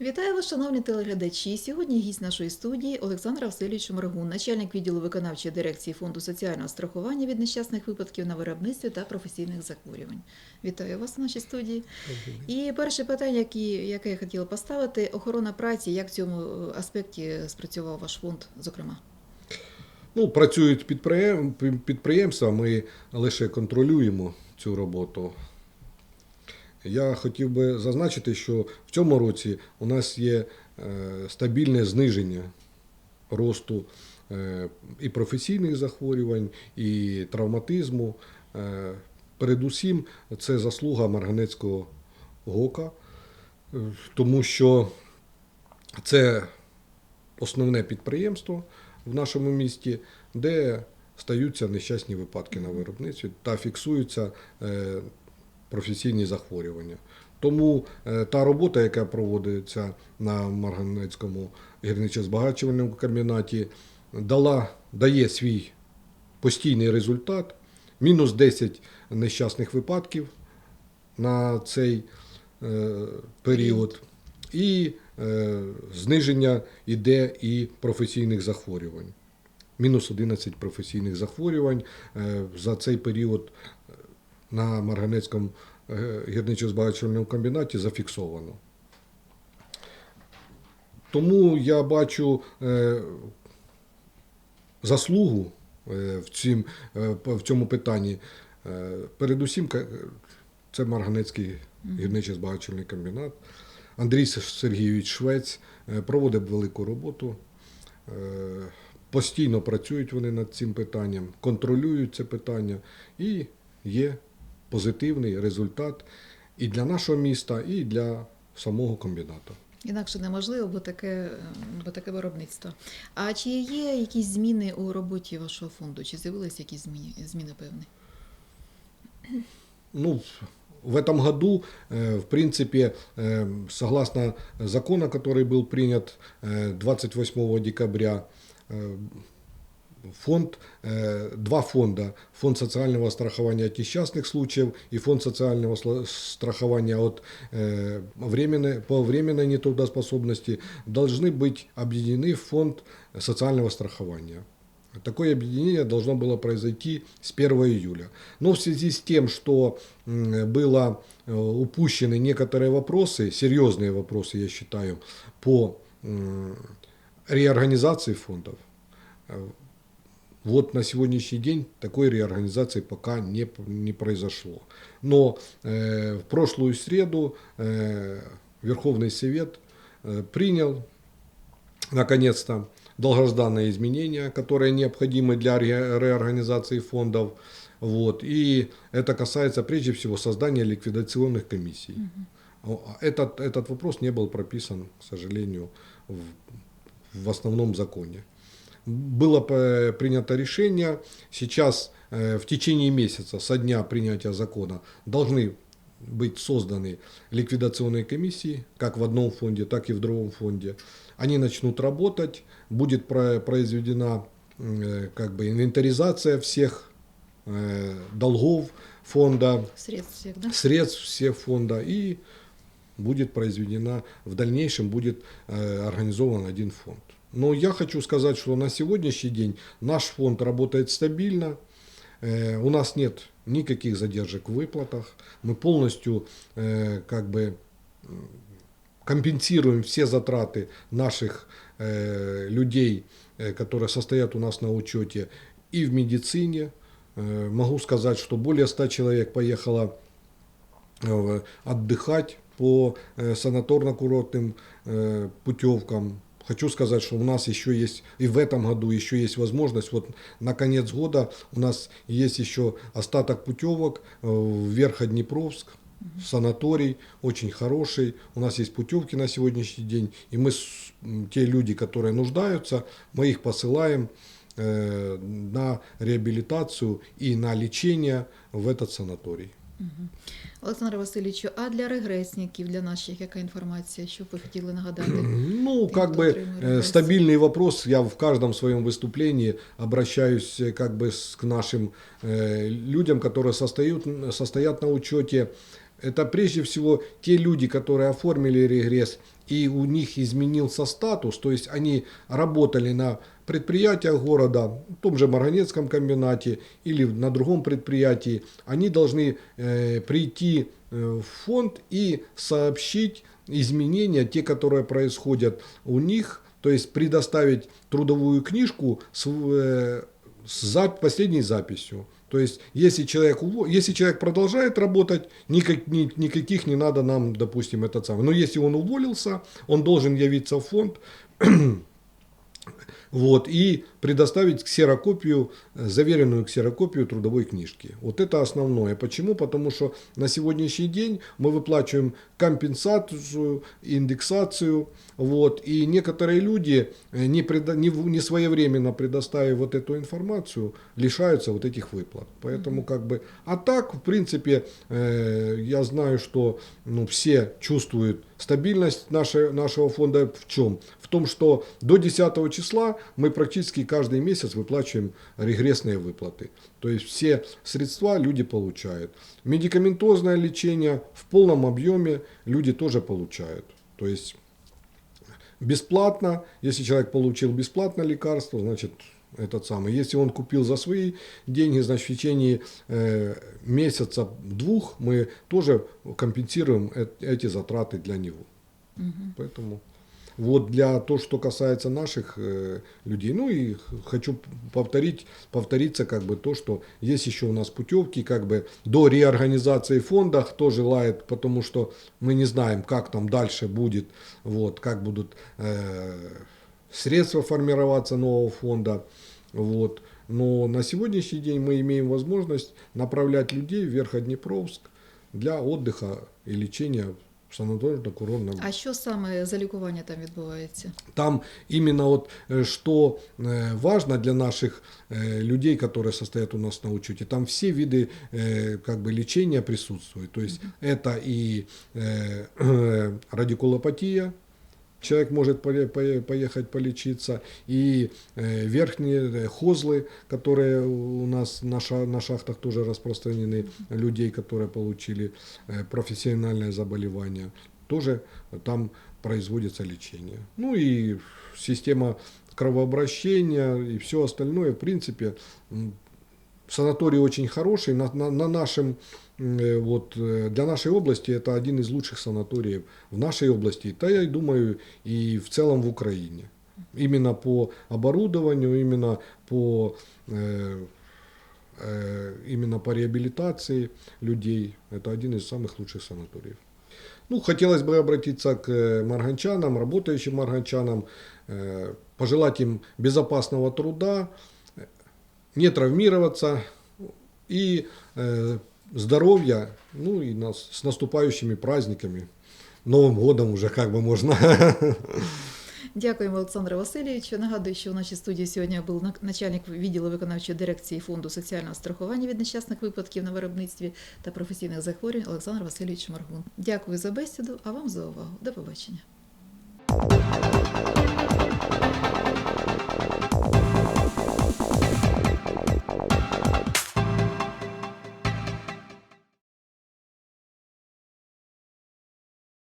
Вітаю вас, шановні телеглядачі. Сьогодні гість нашої студії Олександр Васильович Моргун, начальник відділу виконавчої дирекції Фонду соціального страхування від нещасних випадків на виробництві та професійних захворювань. Вітаю вас в нашій студії. І перше питання, які, яке я хотіла поставити, охорона праці. Як в цьому е, аспекті спрацював ваш фонд, зокрема? Ну, працюють підприєм- підприємства, ми лише контролюємо цю роботу. Я хотів би зазначити, що в цьому році у нас є е, стабільне зниження росту е, і професійних захворювань, і травматизму. Е, Передусім, це заслуга Марганецького ГОКа, тому що це основне підприємство в нашому місті, де стаються нещасні випадки на виробництві та фіксуються професійні захворювання. Тому е, та робота, яка проводиться на Марганецькому гірничо-збагачувальному комбінаті, дала, дає свій постійний результат. Мінус 10 нещасних випадків на цей е, період. І е, зниження іде і професійних захворювань. Мінус 11 професійних захворювань за цей період на Марганецькому е, гірничо-збагачувальному комбінаті зафіксовано. Тому я бачу е, заслугу е, в, цьому питанні. Передусім, це Марганецький гірничо збагачувальний комбінат. Андрій Сергійович Швець проводить велику роботу. Постійно працюють вони над цим питанням, контролюють це питання, і є позитивний результат і для нашого міста, і для самого комбінату. Інакше неможливо, бо таке, е, бо таке виробництво. А чи є якісь зміни у роботі вашого фонду? Чи з'явилися якісь зміни, зміни певні? Ну, в этом году, э, в принципе, э, согласно закону, который был принят э, 28 декабря, э, фонд, э, два фонда, фонд социального страхования от несчастных случаев и фонд социального страхования от э, временной, по временной нетрудоспособности должны быть объединены в фонд социального страхования. Такое объединение должно было произойти с 1 июля. Но в связи с тем, что было э, упущены некоторые вопросы, серьезные вопросы, я считаю, по реорганизации фондов, вот на сегодняшний день такой реорганизации пока не, не произошло. Но э, в прошлую среду э, Верховный Совет э, принял наконец-то долгожданные изменения, которые необходимы для ре- реорганизации фондов. Вот. И это касается прежде всего создания ликвидационных комиссий. А Этот, этот вопрос не был прописан, к сожалению, в, в основном законе. Было п- принято решение, сейчас э, в течение месяца со дня принятия закона должны быть созданы ликвидационные комиссии, как в одном фонде, так и в другом фонде. Они начнут работать, будет про- произведена э, как бы инвентаризация всех э, долгов фонда, Средств всех, да? средств всех фонда и будет произведена, в дальнейшем будет э, организован один фонд. Но я хочу сказать, что на сегодняшний день наш фонд работает стабильно, Э, у нас нет никаких задержек в выплатах, мы полностью э, как бы компенсируем все затраты наших э, людей, которые состоят у нас на учете и в медицине. Могу сказать, что более 100 человек поехало отдыхать по санаторно-курортным путевкам. Хочу сказать, что у нас еще есть, и в этом году еще есть возможность, вот на конец года у нас есть еще остаток путевок э, в Верходнепровск, санаторий, очень хороший. У нас есть путевки на сегодняшний день, и мы, те люди, которые нуждаются, мы их посылаем э, на реабилитацию и на лечение в этот санаторий. Олександр Васильовичу, а для регресників, для наших, яка інформація, що б ви хотіли нагадати? Ну, Те, как кто бы отримує э, регресс. стабильный вопрос. Я в каждом своем выступлении обращаюсь э, как бы с- к нашим э, людям, которые состоят, состоят на учете. Это прежде всего те люди, которые оформили регресс, и у них изменился статус, то есть они работали на предприятиях города, в том же Марганецком комбинате или на другом предприятии, они должны э, прийти э, в фонд и сообщить изменения, те, которые происходят у них, то есть предоставить трудовую книжку с, э, с за- последней записью. То есть, если человек, если человек продолжает работать, никак- ни- никаких не надо нам, допустим, этот самый. Но если он уволился, он должен явиться в фонд вот, и предоставить ксерокопию, заверенную ксерокопию трудовой книжки. Вот это основное. Почему? Потому что на сегодняшний день мы выплачиваем компенсацию, индексацию, вот, и некоторые люди, э, не, преда- не, не своевременно предоставив вот эту информацию, лишаются вот этих выплат. Поэтому как бы, а так, в принципе, э, я знаю, что ну, все чувствуют стабильность нашей, нашего фонда в чем? В том, что до 10 числа мы практически каждый месяц выплачиваем регрессные выплаты. То есть все средства люди получают. Медикаментозное лечение в полном объеме люди тоже получают. То есть бесплатно, если человек получил бесплатно лекарство, значит этот самый. Если он купил за свои деньги, значит в течение э, месяца двух мы тоже компенсируем э- эти затраты для него. Поэтому вот для то, что касается наших э, людей, ну и хочу повторить, повториться как бы то, что есть еще у нас путевки, как бы до реорганизации фонда, кто желает, потому что мы не знаем, как там дальше будет, вот, как будут э, средства формироваться нового фонда, вот. Но на сегодняшний день мы имеем возможность направлять людей в Верходнепровск для отдыха и лечения в санаторно-курортном А що саме за лікування там відбувається? там именно вот э, что э, важно для наших э, людей, которые состоят у нас на учете, там все виды э, как бы лечения присутствуют. То есть это и э, радикулопатия, человек может поехать полечиться, и э, верхние э, хозлы, которые у нас на, ша- на шахтах тоже распространены, людей, которые получили э, профессиональное заболевание, тоже там производится лечение. Ну и система кровообращения и все остальное, в принципе, санаторий очень хороший. На, на- на нашем, вот, э, для нашей области это один из лучших санаториев в нашей области, да я думаю и в целом в Украине. Именно по оборудованию, именно по, э, э, именно по реабилитации людей. Это один из самых лучших санаториев. Ну, хотелось бы обратиться к э, марганчанам, работающим марганчанам, э, пожелать им безопасного труда, э, не травмироваться и э, здоровья, ну и нас с наступающими праздниками, Новым годом уже как бы можно. Дякуємо, Олександре Васильовичу. Нагадую, що в нашій студії сьогодні був на- начальник відділу виконавчої дирекції фонду соціального страхування від нещасних випадків на виробництві та професійних захворювань Олександр Васильович Маргун. Дякую за бесіду, а вам за увагу. До побачення.